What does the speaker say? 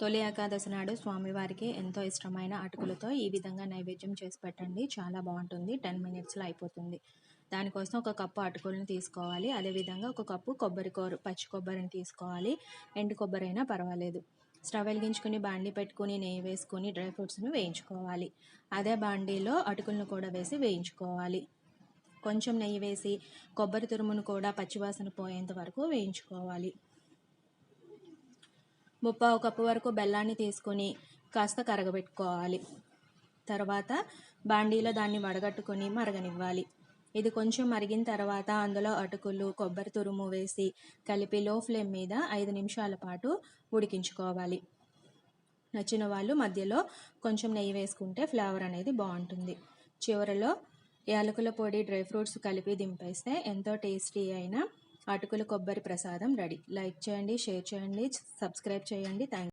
తొలి ఏకాదశి నాడు స్వామివారికి ఎంతో ఇష్టమైన అటుకులతో ఈ విధంగా నైవేద్యం చేసి పెట్టండి. చాలా బాగుంటుంది. టెన్ మినిట్స్లో అయిపోతుంది. దానికోసం ఒక కప్పు అటుకులను తీసుకోవాలి. అదేవిధంగా ఒక కప్పు కొబ్బరి కూర పచ్చి కొబ్బరిని తీసుకోవాలి. ఎండు కొబ్బరి అయినా పర్వాలేదు. స్టవ్ వెలిగించుకుని బాండీ పెట్టుకుని నెయ్యి వేసుకుని డ్రై ఫ్రూట్స్ని వేయించుకోవాలి. అదే బాండీలో అటుకులను కూడా వేసి వేయించుకోవాలి. కొంచెం నెయ్యి వేసి కొబ్బరి తురుమును కూడా పచ్చివాసన పోయేంత వరకు వేయించుకోవాలి. ముప్పావు కప్పు వరకు బెల్లాన్ని తీసుకొని కాస్త కరగబెట్టుకోవాలి. తర్వాత బాండీలో దాన్ని వడగట్టుకొని మరగనివ్వాలి. ఇది కొంచెం మరిగిన తర్వాత అందులో అటుకులు కొబ్బరి తురుము వేసి కలిపి లో ఫ్లేమ్ మీద ఐదు నిమిషాల పాటు ఉడికించుకోవాలి. నచ్చిన వాళ్ళు మధ్యలో కొంచెం నెయ్యి వేసుకుంటే ఫ్లేవర్ అనేది బాగుంటుంది. చివరిలో యాలకుల పొడి డ్రై ఫ్రూట్స్ కలిపి దింపేస్తే ఎంతో టేస్టీ అయిన అటుకుల కొబ్బరి ప్రసాదం రెడీ. లైక్ చేయండి షేర్ చేయండి సబ్స్క్రైబ్ చేయండి. థ్యాంక్